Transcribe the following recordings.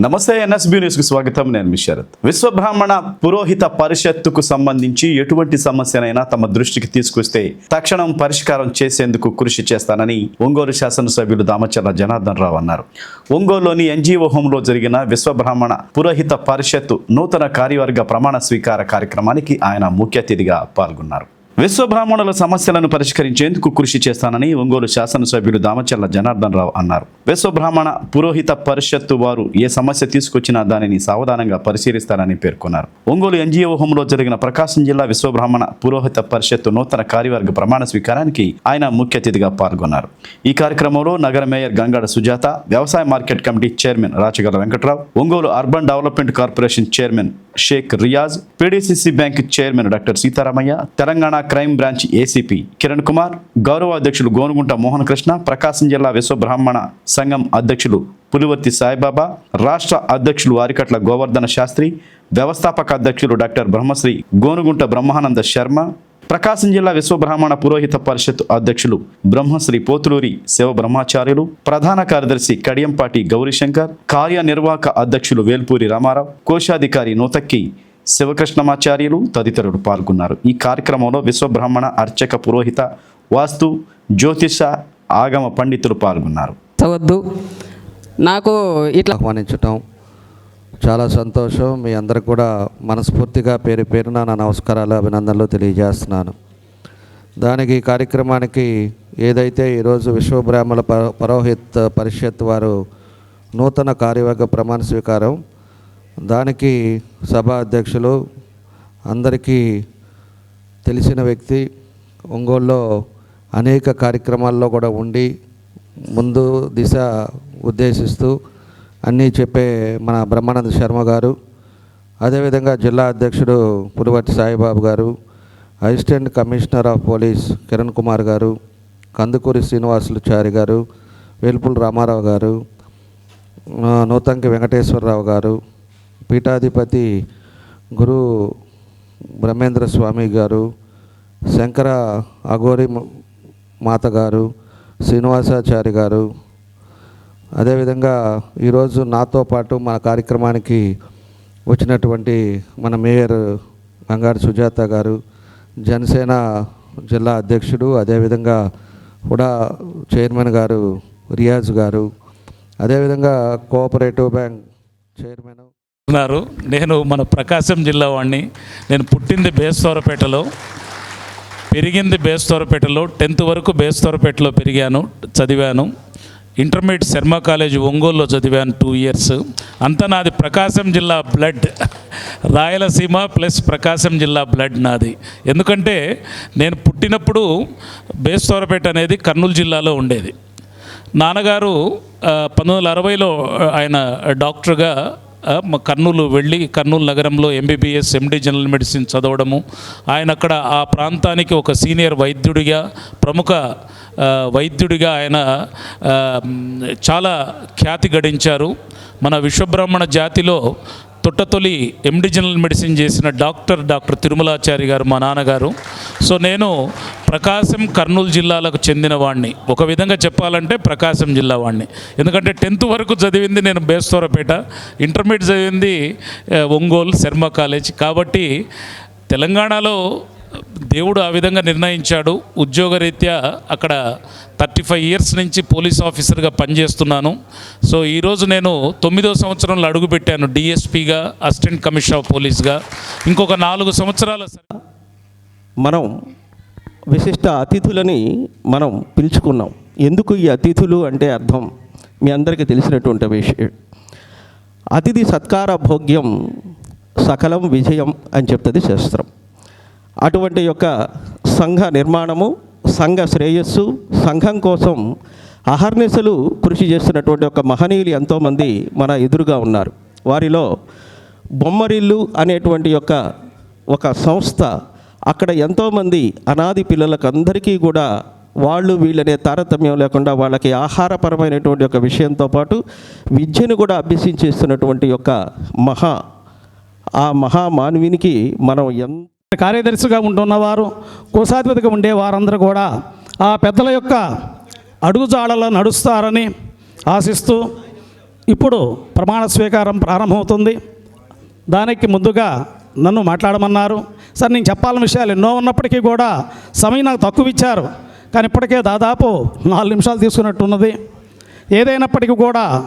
నమస్తే ఎన్ఎస్బి న్యూస్కు స్వాగతం. నేను మీ శరత్. విశ్వబ్రాహ్మణ పురోహిత పరిషత్తుకు సంబంధించి ఎటువంటి సమస్యనైనా తమ దృష్టికి తీసుకొస్తే తక్షణం పరిష్కారం చేసేందుకు కృషి చేస్తానని ఒంగోలు శాసనసభ్యులు దామచర్ల జనార్దన్ రావు అన్నారు. ఒంగోలులోని ఎన్జీఓ హోంలో జరిగిన విశ్వబ్రాహ్మణ పురోహిత పరిషత్తు నూతన కార్యవర్గ ప్రమాణ స్వీకార కార్యక్రమానికి ఆయన ముఖ్య అతిథిగా పాల్గొన్నారు. విశ్వబ్రాహ్మణుల సమస్యలను పరిష్కరించేందుకు కృషి చేస్తానని ఒంగోలు శాసనసభ్యులు దామచర్ల జనార్దన్ రావు అన్నారు. విశ్వబ్రాహ్మణ పురోహిత పరిషత్తు వారు ఏ సమస్య తీసుకొచ్చినా దానిని సావధానంగా పరిశీలిస్తారని పేర్కొన్నారు. ఒంగోలు ఎన్జీఓ హోంలో జరిగిన ప్రకాశం జిల్లా విశ్వబ్రాహ్మణ పురోహిత పరిషత్తు నూతన కార్యవర్గ ప్రమాణ స్వీకారానికి ఆయన ముఖ్య అతిథిగా పాల్గొన్నారు. ఈ కార్యక్రమంలో నగర మేయర్ గంగాడ సుజాత వ్యవసాయ market committee chairman Rachagalla Venkatrao Ongole urban development corporation chairman Sheikh Riyaz PDCC bank chairman doctor Sitaramayya Telangana crime branch ACP Kiran Kumar గౌరవ అధ్యక్షులు గోనుగుంట మోహన్ కృష్ణ ప్రకాశం జిల్లా విశ్వబ్రాహ్మణ సంఘం అధ్యక్షులు పులివర్తి సాయిబాబా రాష్ట్ర అధ్యక్షులు వారికట్ల గోవర్ధన శాస్త్రి వ్యవస్థాపక అధ్యక్షులు డాక్టర్ బ్రహ్మశ్రీ గోనుగుంట బ్రహ్మానంద శర్మ ప్రకాశం జిల్లా విశ్వబ్రాహ్మణ పురోహిత పరిషత్ అధ్యక్షులు బ్రహ్మశ్రీ పోతులూరి శివ బ్రహ్మాచార్యులు ప్రధాన కార్యదర్శి కడియంపాటి గౌరీశంకర్ కార్యనిర్వాహక అధ్యక్షులు వేల్పూరి రామారావు కోశాధికారి నూతక్కి శివకృష్ణమాచార్యులు తదితరులు పాల్గొన్నారు. ఈ కార్యక్రమంలో విశ్వబ్రాహ్మణ అర్చక పురోహిత వాస్తు జ్యోతిష ఆగమ పండితులు పాల్గొన్నారు. చదవద్దు నాకు ఇట్లా ఆహ్వానించటం చాలా సంతోషం. మీ అందరికి కూడా మనస్ఫూర్తిగా పేరు పేరున నా నమస్కారాలు అభినందనలు తెలియజేస్తున్నాను. దానికి ఈ కార్యక్రమానికి ఏదైతే ఈరోజు విశ్వబ్రాహ్మణ పరోహిత్ పరిషత్ వారు నూతన కార్యవర్గ ప్రమాణ స్వీకారం దానికి సభా అధ్యక్షులు అందరికీ తెలిసిన వ్యక్తి ఒంగోలులో అనేక కార్యక్రమాల్లో కూడా ఉండి ముందు దిశ ఉద్దేశిస్తూ అన్నీ చెప్పే మన బ్రహ్మానంద శర్మ గారు అదేవిధంగా జిల్లా అధ్యక్షుడు పురువర్తి సాయిబాబు గారు assistant commissioner of police Kiran Kumar గారు కందుకూరి శ్రీనివాసులుచారి గారు వేల్పుల రామారావు గారు నూతంకి వెంకటేశ్వరరావు గారు పీఠాధిపతి గురు బ్రహ్మేంద్ర స్వామి గారు శంకర అఘోరి మాత గారు శ్రీనివాసాచారి గారు. అదేవిధంగా ఈరోజు నాతో పాటు మన కార్యక్రమానికి వచ్చినటువంటి మన మేయర్ గంగారు సుజాత గారు జనసేన జిల్లా అధ్యక్షుడు అదేవిధంగా కూడా చైర్మన్ గారు రియాజ్ గారు అదేవిధంగా కోఆపరేటివ్ బ్యాంక్ చైర్మన్ ఉన్నారు. నేను మన ప్రకాశం జిల్లా వాడిని నేను పుట్టింది బేస్తోరపేటలో పెరిగింది బేస్తోరపేటలో టెన్త్ వరకు బేస్తోరపేటలో పెరిగాను చదివాను. ఇంటర్మీడియట్ శర్మ కాలేజ్ ఒంగోలులో చదివాను టూ ఇయర్స్ అంతా నాది ప్రకాశం జిల్లా బ్లడ్ రాయలసీమ ప్లస్ ప్రకాశం జిల్లా బ్లడ్ నాది. ఎందుకంటే నేను పుట్టినప్పుడు బేస్తోరపేట అనేది కర్నూలు జిల్లాలో ఉండేది. నాన్నగారు పంతొమ్మిది వందల అరవైలో ఆయన డాక్టర్గా కర్నూలు వెళ్ళి కర్నూలు నగరంలో ఎంబీబీఎస్ ఎండి జనరల్ మెడిసిన్ చదవడము. ఆయన అక్కడ ఆ ప్రాంతానికి ఒక సీనియర్ వైద్యుడిగా ప్రముఖ వైద్యుడిగా ఆయన చాలా ఖ్యాతి గడించారు. మన విశ్వబ్రాహ్మణ జాతిలో తొట్టతొలి ఎండి జనరల్ మెడిసిన్ చేసిన డాక్టర్ డాక్టర్ తిరుమలాచారి గారు మా నాన్నగారు. సో నేను ప్రకాశం కర్నూలు జిల్లాలకు చెందిన వాడిని ఒక విధంగా చెప్పాలంటే ప్రకాశం జిల్లా వాడిని ఎందుకంటే టెన్త్ వరకు చదివింది నేను బేస్తోరపేట ఇంటర్మీడియట్ చదివింది ఒంగోలు శర్మ కాలేజ్. కాబట్టి తెలంగాణలో దేవుడు ఆ విధంగా నిర్ణయించాడు. ఉద్యోగరీత్యా అక్కడ థర్టీ ఫైవ్ ఇయర్స్ నుంచి పోలీస్ ఆఫీసర్గా పనిచేస్తున్నాను. సో ఈరోజు నేను తొమ్మిదో సంవత్సరంలో అడుగుపెట్టాను డిఎస్పీగా అసిస్టెంట్ కమిషనర్ ఆఫ్ పోలీస్గా. ఇంకొక నాలుగు సంవత్సరాల మనం విశిష్ట అతిథులని మనం పిలుచుకున్నాం. ఎందుకు ఈ అతిథులు అంటే అర్థం? మీ అందరికీ తెలిసినటువంటి విషయం అతిథి సత్కార భోగ్యం సకలం విజయం అని చెప్తుంది శాస్త్రం. అటువంటి యొక్క సంఘ నిర్మాణము సంఘ శ్రేయస్సు సంఘం కోసం అహర్నిశలు కృషి చేస్తున్నటువంటి ఒక మహనీయులు ఎంతోమంది మన ఎదురుగా ఉన్నారు. వారిలో బొమ్మరిల్లు అనేటువంటి యొక్క ఒక సంస్థ అక్కడ ఎంతోమంది అనాది పిల్లలకు అందరికీ కూడా వాళ్ళు వీళ్ళనే తారతమ్యం లేకుండా వాళ్ళకి ఆహారపరమైనటువంటి ఒక విషయంతో పాటు విద్యను కూడా అభ్యసించేస్తున్నటువంటి యొక్క మహా ఆ మహామానవునికి మనం ఎంత కార్యదర్శిగా ఉంటున్నవారు కోశాధిపతిగా ఉండే వారందరూ కూడా ఆ పెద్దల యొక్క అడుగుజాడలో నడుస్తారని ఆశిస్తూ ఇప్పుడు ప్రమాణ స్వీకారం ప్రారంభమవుతుంది. దానికి ముందుగా నన్ను మాట్లాడమన్నారు. సార్ నేను చెప్పాలని విషయాలు ఎన్నో ఉన్నప్పటికీ కూడా సమయం నాకు తక్కువ ఇచ్చారు. కానీ ఇప్పటికే దాదాపు నాలుగు నిమిషాలు తీసుకున్నట్టున్నది. ఏదైనప్పటికీ కూడా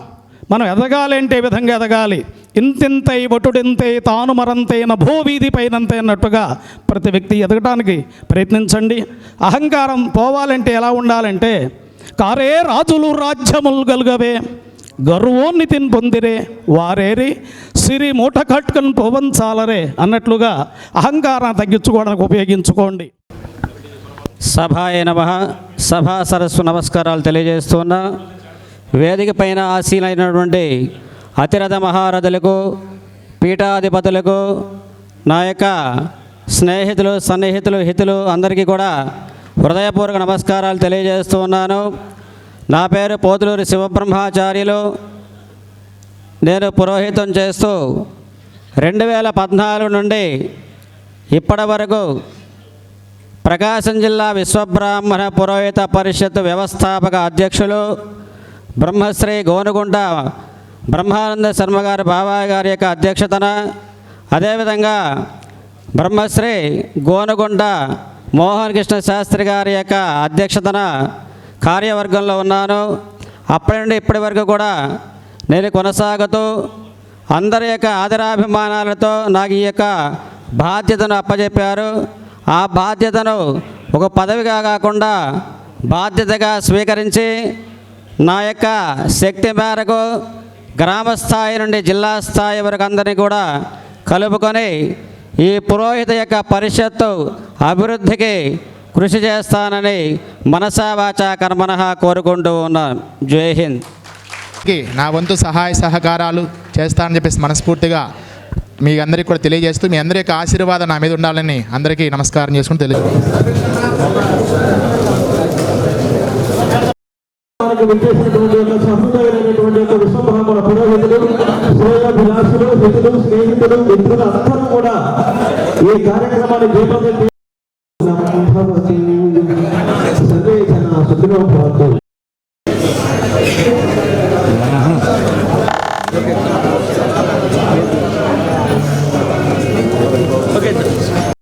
మనం ఎదగాలి అంటే ఏ విధంగా ఎదగాలి? ఇంతింతై బటుడింతై తాను మరంతైన భూవీధి పైనంతే అన్నట్టుగా ప్రతి వ్యక్తి ఎదగటానికి ప్రయత్నించండి. అహంకారం పోవాలంటే ఎలా ఉండాలంటే కారే రాజులు రాజ్యములు గలుగవే. గర్వోన్నితిని పొందిరే వారేరి సిరి మూట కట్టుకుని పోవంచాలరే అన్నట్లుగా అహంకారాన్ని తగ్గించుకోవడానికి ఉపయోగించుకోండి. సభాయ నమ. సభా సరస్సు నమస్కారాలు తెలియజేస్తున్నా. వేదిక పైన ఆసీనైనటువంటి అతిరథ మహారథులకు పీఠాధిపతులకు నా యొక్క స్నేహితులు సన్నిహితులు హితులు అందరికీ కూడా హృదయపూర్వక నమస్కారాలు తెలియజేస్తూ ఉన్నాను. నా పేరు పోతులూరి శివబ్రహ్మాచార్యులు. నేను పురోహితం చేస్తూ రెండు వేల పద్నాలుగు నుండి ఇప్పటి వరకు ప్రకాశం జిల్లా విశ్వబ్రాహ్మణ పురోహిత పరిషత్ వ్యవస్థాపక అధ్యక్షులు బ్రహ్మశ్రీ గోనుగుంట బ్రహ్మానంద శర్మ గారి బాబాయ్ గారి యొక్క అధ్యక్షతన అదేవిధంగా బ్రహ్మశ్రీ గోనుగుంట మోహన్ కృష్ణ శాస్త్రి గారి యొక్క అధ్యక్షతన కార్యవర్గంలో ఉన్నాను. అప్పటి నుండి ఇప్పటి వరకు కూడా నేను కొనసాగుతూ అందరి యొక్క ఆదరాభిమానాలతో నాకు ఈ యొక్క బాధ్యతను అప్పచెప్పారు ఆ బాధ్యతను ఒక పదవిగా కాకుండా బాధ్యతగా స్వీకరించి నా యొక్క శక్తి మేరకు గ్రామ స్థాయి నుండి జిల్లా స్థాయి వరకు అందరినీ కూడా కలుపుకొని ఈ పురోహిత యొక్క పరిషత్తు అభివృద్ధికి కృషి చేస్తానని మనసా వాచా కర్మన కోరుకుంటూ ఉన్నాను జై హింద్. నా వంతు సహాయ సహకారాలు చేస్తానని చెప్పేసి మనస్ఫూర్తిగా మీ అందరికీ కూడా తెలియజేస్తూ మీ అందరి యొక్క ఆశీర్వాదం నా మీద ఉండాలని అందరికీ నమస్కారం చేసుకుని తెలియ మనకు విచ్చేసినటువంటి యొక్క సహృదయులైనటువంటి యొక్క విశ్వబ్రహ్మణ పురోహితులు శ్రేయోభిలాషులు హితులు స్నేహితులు మిత్రులు అందరూ కూడా ఈ కార్యక్రమాన్ని não